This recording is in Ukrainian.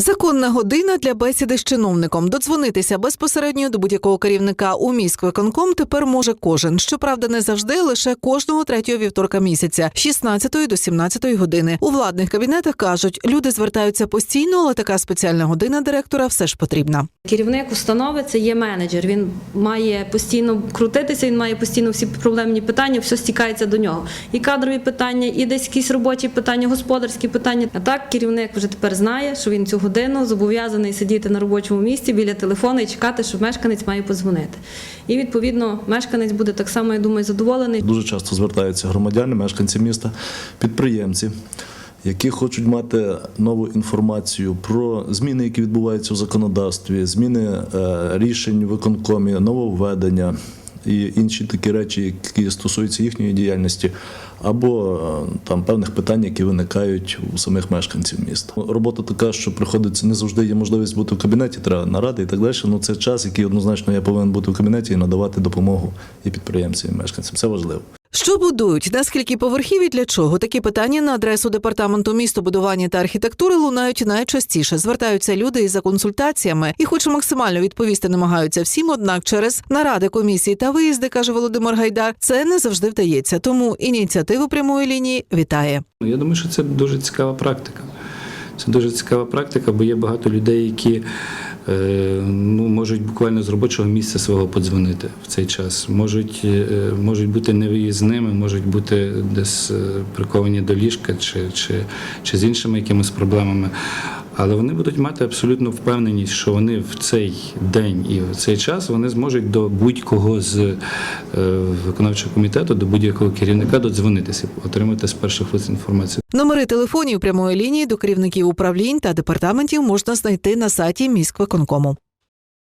Законна година для бесіди з чиновником. Додзвонитися безпосередньо до будь-якого керівника у міськвиконком тепер може кожен. Щоправда, не завжди лише кожного третього вівторка місяця, з 16 до 17 години. У владних кабінетах кажуть, люди звертаються постійно, але така спеціальна година директора все ж потрібна. Керівник установи це є менеджер. Він має постійно крутитися, він має постійно всі проблемні питання, все стікається до нього. І кадрові питання, і десь якісь робочі питання, господарські питання. А так керівник вже тепер знає, що він цю годину зобов'язаний сидіти на робочому місці біля телефону і чекати, що мешканець має подзвонити. І відповідно мешканець буде так само, я думаю, задоволений. Дуже часто звертаються громадяни, мешканці міста, підприємці, які хочуть мати нову інформацію про зміни, які відбуваються в законодавстві, зміни е, рішень виконкомі, нововведення і інші такі речі, які стосуються їхньої діяльності, або е, там певних питань, які виникають у самих мешканців міста. Робота така, що приходиться не завжди є можливість бути в кабінеті, треба наради і так далі. Ну це час, який однозначно я повинен бути в кабінеті і надавати допомогу і підприємцям, і мешканцям. Це важливо. Що будують, наскільки поверхів і для чого? Такі питання на адресу департаменту містобудування та архітектури лунають найчастіше. Звертаються люди із за консультаціями і, хоч максимально відповісти, намагаються всім, однак через наради комісії та виїзди, каже Володимир Гайдар, це не завжди вдається. Тому ініціативу прямої лінії вітає. Ну, Я думаю, що це дуже цікава практика. Це дуже цікава практика, бо є багато людей, які е, ну, можуть буквально з робочого місця свого подзвонити в цей час. Можуть, е, можуть бути невиїзними, можуть бути десь е, приковані до ліжка чи, чи, чи з іншими якимись проблемами. Але вони будуть мати абсолютну впевненість, що вони в цей день і в цей час вони зможуть до будь-кого з е, виконавчого комітету, до будь-якого керівника додзвонитися, отримати з перших вуст інформацію. Номери телефонів прямої лінії до керівників управлінь та департаментів можна знайти на сайті міськвиконкому.